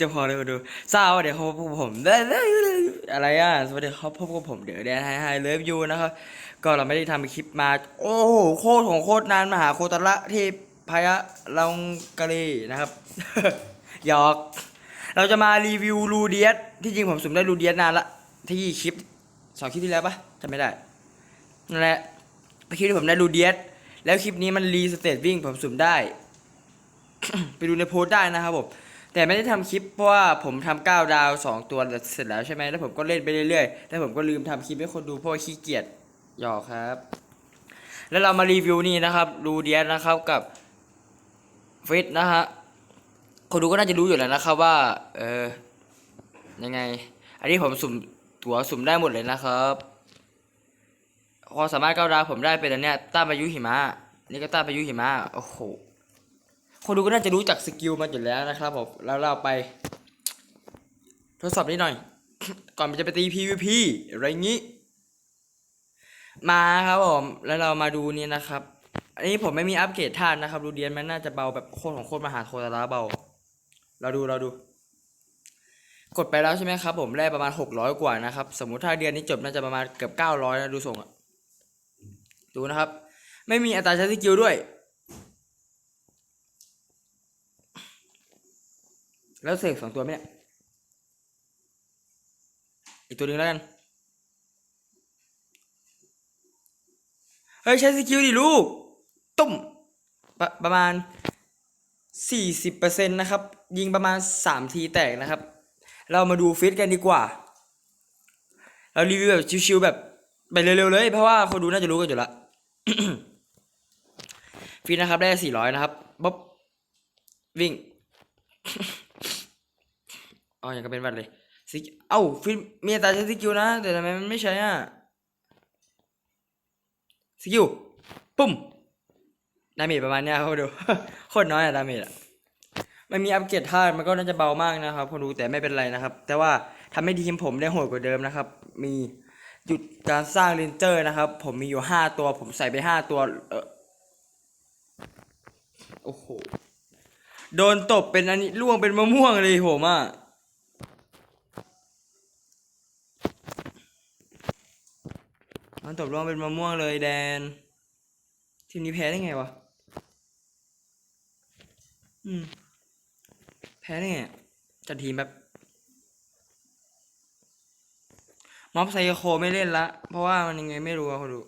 จะพอเลยดูเศร้าเดี๋ยวเขาพบกับผมได้อะไรอะสวัสดีครับพบกับผมเดี๋ยวแดนไฮไฮเลิฟยูนะครับ ก็เราไม่ได้ทำคลิปมา โอ้โหโคตรของโคตรนานมหาโคตรละเทพพยะลองกะลีนะครับหยอก เราจะมารีวิวรูเดียสที่จริงผมสุ่มได้รูเดียสนานละที่คลิปสองคลิปที่แล้วปะจำไม่ได้นั่นแหละคลิปที่ผมได้รูเดียสแล้วคลิปนี้มันรีสเตตวิ่งผมสุ่มได้ ไปดูในโพสต์ได้นะครับผมแต่ไม่ได้ทำคลิปเพราะว่าผมทำก้าดาวสองตัวเสร็จแล้วใช่ไหมแล้วผมก็เล่นไปเรื่อยๆแล้วผมก็ลืมทำคลิปให้คนดูเพราะขี้เกียจหยอกครับ แล้วเรามารีวิวนี่นะครับรูเดียนะครับกับฟิตนะฮะคนดูก็น่าจะรู้อยู่แล้วนะครับว่า เออยังไง อันนี้ผมสุ่มตั๋วสุ่มได้หมดเลยนะครับความสามารถก้าดาวผมได้เป็นอันเนี้ยต้านพายุหิมะนี่ก็ต้านพายุหิมะโอ้โห คนดูก็น่าจะรู้จักสกิลมันอยู่แล้วนะครับผมแล้วเราไป ทดสอบนิดหน่อย ก่อนจะไปตี PVP อะไรงี้ มาครับผมแล้วเรามาดูนี่นะครับ อันนี้ผมไม่มีอัปเกรดท่าตุนะครับ ดูเดียนมันน่าจะเบาแบบโคตรของโคตรมหาโคตรลาเบา เราดูเราดู กดไปแล้วใช่ไหมครับผมได้ประมาณหกร้อยกว่านะครับ สมมุติถ้าเดือนนี้จบน่าจะประมาณเกือบเก้าร้อยนะดูส่งอะดูนะครับ ไม่มีอัตราใช้สกิลด้วย แล้วเสกสองตัวไหมเนี่ยอีกตัวหนึ่งแล้วกัน เฮ้ย ใช้สกิลดิลูก ตุ้มปประมาณสี่สิบเปอร์เซ็นต์นะครับ ยิงประมาณสามทีแตกนะครับ เรามาดูฟิตกันดีกว่า เรารีวิวแบบชิวๆแบบไปเร็วๆเลย เพราะว่าคนดูน่าจะรู้กันอยู่ละฟิตนะครับได้สี่ร้อยนะครับบ๊อบวิ่ง อ๋ออย่างก็เป็นวัดเลยสกิเอ้าฟิลมีอัตาใช้สกิลนะ แต่ทำไมมันไม่ใช้อะสกิลปุ่มดาเมจประมาณเนี้ยครับดูโคตรน้อยอะดาเมจอะไม่มีอัปเกรดธาตุมันก็น่าจะเบามากนะครับคนดูแต่ไม่เป็นไรนะครับ แต่ว่าทำให้ทีมผมได้โหดกว่าเดิมนะครับ มีหยุดการสร้างเรนเจอร์นะครับ ผมมีอยู่ห้าตัว ผมใส่ไปห้าตัว เออโอ้โหโดนตบเป็นอันนี้ล่วงเป็นมะม่วงเลยผมอะ มัน ตบล่วงเป็นมะม่วงเลยแดน ทีมนี้แพ้ได้ไงวะ อืม แพ้ได้ไงอะจัดทีมแบบ ม็อบไซโคไม่เล่นละ เพราะว่ามันยังไงไม่รู้อะคนดู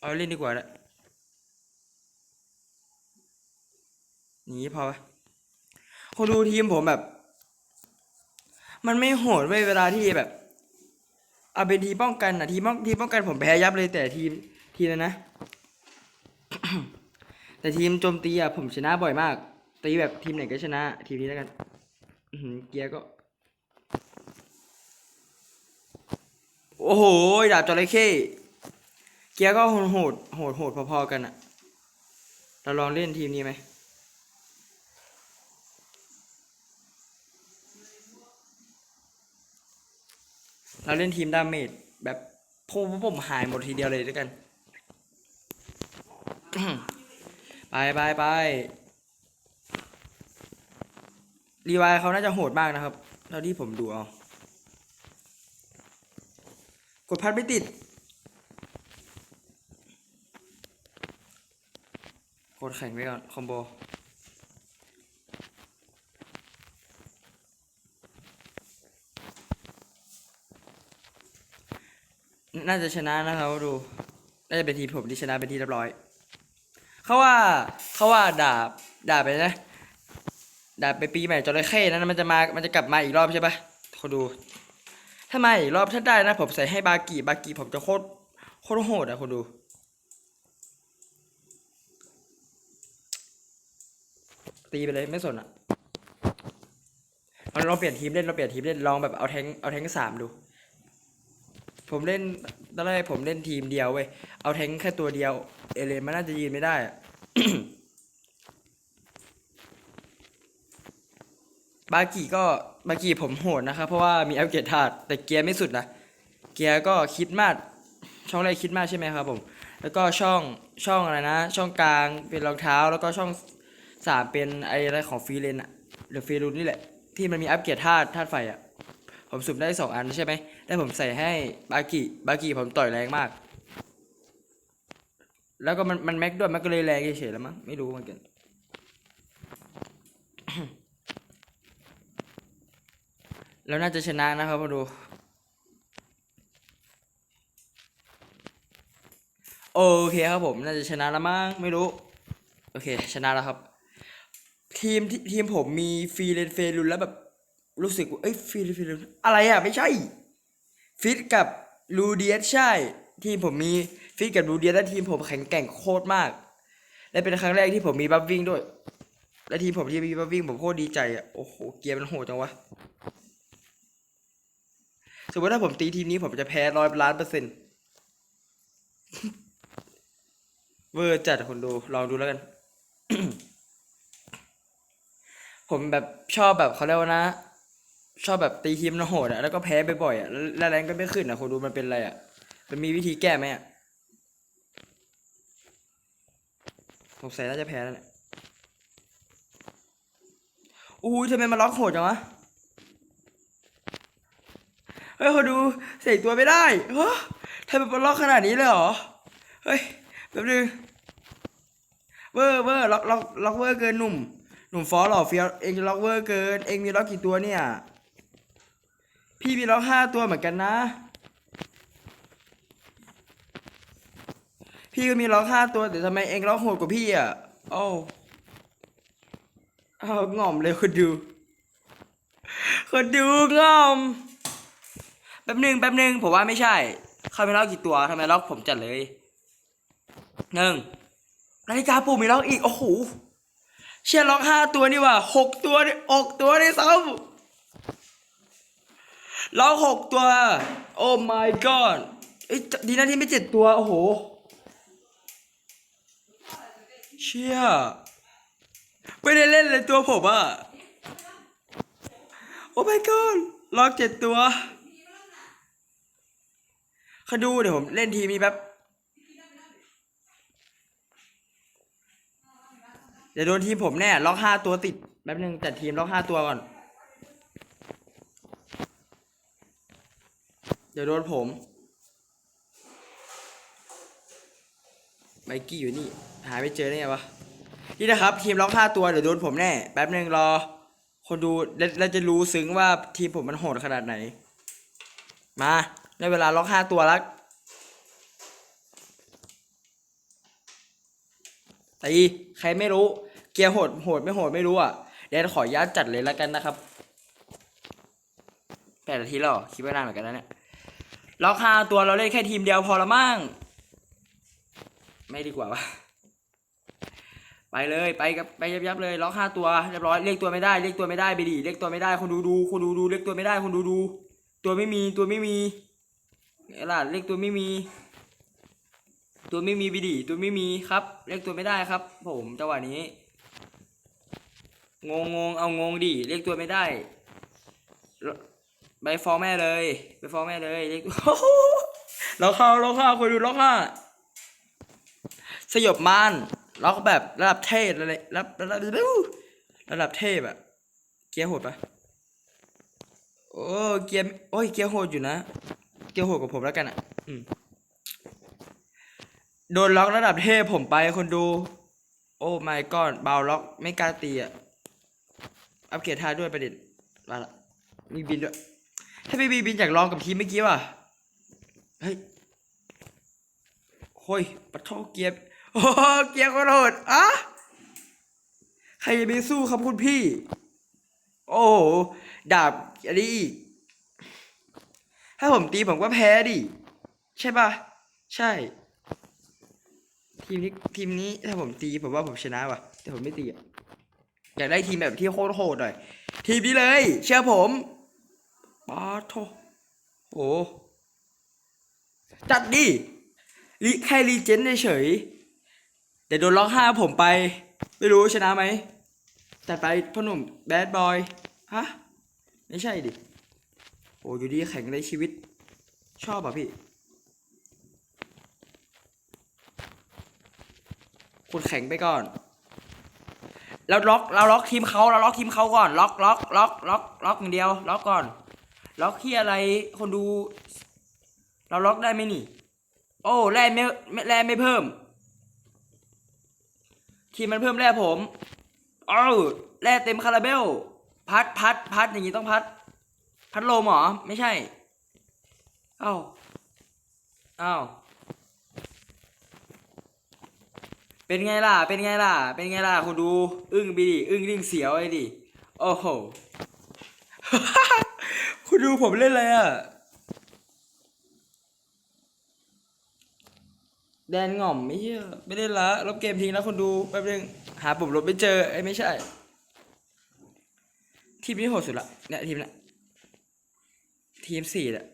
เอาเล่นดีกว่าละหนีพอปะคนดูทีมผมแบบ มันไม่โหดเว้ยเวลาที่แบบ เอาเป็นทีป้องกันนะทีป้องทีป้องกันผมแพ้ยับเลยแต่ทีมทีมนะนะ แต่ทีมโจมตีอะผมชนะบ่อยมาก ตีแบบทีมไหนก็ชนะ ทีมนี้แล้วกันเกียร์ก็ โอ้โหดาบจระเข้เกียร์ก็โหดโหดโหดโหดพอๆกันอะเราลองเล่นทีมนี้ไหม เราเล่นทีมดาเมจแบบผมผมหายหมดทีเดียวเลยด้วยกัน ไปไปไปรีวายเขาน่าจะโหดมากนะครับเท่าที่ผมดูเอากดพัดไม่ติด กดแข่งไว้ก่อนคอมโบ น่าจะชนะนะครับดูน่าจะเป็นทีมผมที่ชนะเป็นที่เรียบร้อยเขาว่าเขาว่าดาบดาบไปนะดาบไปปีใหม่จระเข้นั้นมันจะมามันจะกลับมาอีกรอบใช่ปะเขาดู ถ้ามาอีกรอบถ้าได้นะ ผมใส่ให้บากิบากิผมจะโคตรโคตรโหดอะคุณดูตีไปเลยไม่สนอะเราเปลี่ยนทีมเล่นเราเปลี่ยนทีมเล่นลองแบบเอาแทงเอาแทงสามดู ผมเล่นตอนแรกผมเล่นทีมเดียวเว้ย เอาแทงแค่ตัวเดียว เอเลนมันน่าจะยืนไม่ได้อะบากิก็บากิผมโหดนะครับเพราะว่ามีอัปเกรดธาตุแต่เกียร์ไม่สุดนะเกียร์ก็คิดมากช่องแรกคิดมากใช่ไหมครับผม แล้วก็ช่องช่องอะไรนะ ช่องกลางเป็นรองเท้า แล้วก็ช่องสามเป็นไออะไรของฟรีเลนอะหรือฟรีรูนนี่แหละที่มันมีอัปเกรดธาตุธาตุไฟอะผมสุ่มได้สองอันใช่ไหม แล้วผมใส่ให้บากิบากิผมต่อยแรงมาก แล้วก็มันมันแม็กด้วยมันก็เลยแรงเฉยๆแล้วมั้งไม่รู้เหมือนกันแล้วน่าจะชนะนะครับมาดู โอเคครับผม น่าจะชนะแล้วมั้งไม่รู้ โอเค ชนะแล้วครับ ทีมที่ทีมผมมีฟรีเลนเฟรุนแล้วแบบ รู้สึกว่าเอ้ยฟรีเลนเฟรุนอะไรอะ ไม่ใช่ ฟิตกับลูเดียสใช่ ทีมผมมีฟิตกับลูเดียสและทีมผมแข็งแกร่งโคตรมาก และเป็นครั้งแรกที่ผมมีบัฟวิ่งด้วย และทีมผมที่มีบัฟวิ่งผมโคตรดีใจอะโอ้โหเกียร์มันโหดจังวะสมมติถ้าผมตีทีมนี้ผมจะแพ้ร้อยล้านเปอร์เซ็นต์เวอร์จัดคนดูลองดูแล้วกัน ผมแบบชอบแบบเขาเรียกว่านะ ชอบแบบตีทีมโหดอะแล้วก็แพ้บ่อยๆอะแล้วแรงก็ไม่ขึ้นอะคนดูมันเป็นอะไรอะมันมีวิธีแก้ไหมอะสงสัยน่าจะแพ้แล้วเนี่ยอู้ยทำไมมันล็อกโหดจังวะ เฮ้ยคนดูเสกตัวไม่ได้เฮ้ยทำไมมันล็อกขนาดนี้เลยเหรอ เฮ้ยแป๊บนึงเวอร์เวอร์ล็อกล็อกล็อกเวอร์เกินหนุ่ม หนุ่มฟอสหล่อเฟียวเองล็อกเวอร์เกิน เองมีล็อกกี่ตัวเนี่ย พี่มีล็อกห้าตัวเหมือนกันนะ พี่ก็มีล็อกห้าตัวแต่ทำไมเองล็อกโหดกว่าพี่อะโอ้าเอาง่อมเลยคนดูคนดูง่อมแป๊บหนึ่งแป๊บหนึ่งผมว่าไม่ใช่เขาไมีล็อกกี่ตัวทำไมล็อกผมจัดเลยหนึ่งนาฬิกาปลุกมีล็อกอีก โอ้โหเชียร์ล็อกห้าตัวนี่ว่ะหกตัวนี่อกตัวนี่ซ้ำ ล็อกหกตัว โอ้ my god เอ้ยดีนะที่ไม่เจ็ดตัว โอ้โห เชี่ยไม่ได้เล่นเลยตัวผมอะโอ้ my god ล็อกเจ็ดตัวเขาดูเดี๋ยวผมเล่นทีมีแป๊บเดี๋ยวโดนทีมผมแน่ล็อกห้าตัวติดแป๊บนึงจัดทีมล็อกห้าตัวก่อน เดี๋ยวโดนผม ไมกี้อยู่นี่ หาไม่เจอได้ไงวะ นี่นะครับทีมล็อกห้าตัวเดี๋ยวโดนผมแน่ แป๊บนึงรอ คนดูแล้วแล้วจะรู้ซึ้งว่าทีมผมมันโหดขนาดไหน มาได้เวลาล็อกห้าตัวแล้วตีใครไม่รู้ เกียร์โหดโหดไม่โหดไม่รู้อะเดี๋ยวขออนุญาตจัดเลยแล้วกันนะครับแปดนาทีแล้วเหรอคิดว่านานเหมือนกันนะเนี่ย ล็อกห้าตัวเราเล่นแค่ทีมเดียวพอละมั่ง ไม่ดีกว่าวะไปเลยไปกับไปยับยับเลยล็อกห้าตัวเรียบร้อยเรียกตัวไม่ได้เรียกตัวไม่ได้ไปดิเรียกตัวไม่ได้คนดูดูคนดูดูเรียกตัวไม่ได้คนดูดู ตัวไม่มีตัวไม่มีเอล่ะเรียกตัวไม่มี ตัวไม่มีไปดิตัวไม่มีครับเรียกตัวไม่ได้ครับ ผมจังหวะนี้งงงงเอางงดิเรียกตัวไม่ได้ ไปฟ้องแม่เลย ไปฟ้องแม่เลยเรียกตัวล็อกเข้าล็อกเข้าคนดูล็อกเข้าสยบมานล็อกแบบระดับเทพเลยรระดับระดับระดับเทพอะเกียร์โหดปะโอ้เกียร์โอ้ยเกียร์โหดอยู่นะ เกียร์โหดกับผมแล้วกันอะอืมโดนล็อกระดับเทพผมไปคนดู โอ้ my god เบาล็อกไม่กล้าตีอะอัปเกรดท่าด้วยประเด็นมาละมีบินด้วย ถ้าไม่มีบินอยากลองกับทีมเมื่อกี้ว่ะ เฮ้ยโอ้ยปะโทเกียร์ โอ้เกียร์กระโดดอะใครจะไปสู้ครับคุณพี่ โอ้โหดาบอันนี้อีก ถ้าผมตีผมก็แพ้ดิ ใช่ปะใช่ ทีมนี้ทีมนี้ถ้าผมตีผมว่าผมชนะว่ะ แต่ผมไม่ตีอะอยากได้ทีมแบบที่โคตรโหดหน่อย ทีมนี้เลย เชื่อผม ปาโทโอ้จัดดิลิแค่รีเจนเฉยแต่โดนล็อกห้าผมไป ไม่รู้ชนะไหมจัดไปพ่อหนุ่มแบดบอยฮะไม่ใช่ดิโอ้อยู่ดีแข็งในชีวิต ชอบอะพี่คุณแข็งไปก่อนเราล็อกเราล็อกทีมเขาเราล็อกทีมเขาก่อน ล็อกล็อกล็อกล็อกล็อกอย่างเดียว ล็อกก่อน ล็อกที่อะไรคนดู เราล็อกได้ไหมนี่ โอ้แร่ไม่แร่ไม่เพิ่ม ทีมมันเพิ่มแร่ผมอ้าแร่เต็มคาราเบล พัดพัดพัดอย่างนี้ต้องพัด พัดลมเหรอ ไม่ใช่ เอ้าเอ้าเป็นไงล่ะ เป็นไงล่ะ เป็นไงล่ะคุณดู อึ้งไปดิ อึ้งดิ่งเสียวไอ้ดิ โอ้โห คุณดูผมเล่นอะไรอะ แดนง่อมไม่เชื่อไม่ได้ละลบเกมทิ้งแล้วคนดูแป๊บนึงหาปุ่มลบไม่เจอไอ้ยไม่ใช่ ทีมนี้โหดสุดละเนี่ยทีมเนี้ยทีมสี่เนี่ย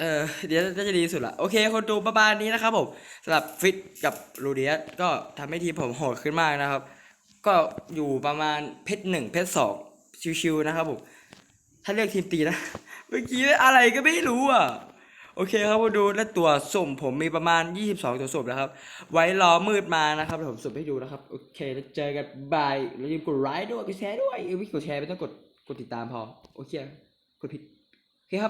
เออเดี๋ยวน่าจะดีสุดละโอเค คนดูประมาณนี้นะครับผมสำหรับฟิตกับลูเดียสก็ทำให้ทีมผมโหดขึ้นมากนะครับ ก็อยู่ประมาณเพชรหนึ่งเพชรสองชิวๆนะครับผม ถ้าเลือกทีมตีนะ เมื่อกี้อะไรก็ไม่รู้อะ โอเคครับมาดูและตัวสุ่มผมมีประมาณ 22 ตัวสุ่มนะครับ ไว้รอมืดมานะครับเดี๋ยวผมสุ่มให้ดูนะครับ โอเค แล้วเจอกันบายแล้วอย่าลืมกดไลค์ด้วย กดแชร์ด้วยเออไม่กดแชร์ไม่ต้องกด กดติดตามพอ โอเค กดผิด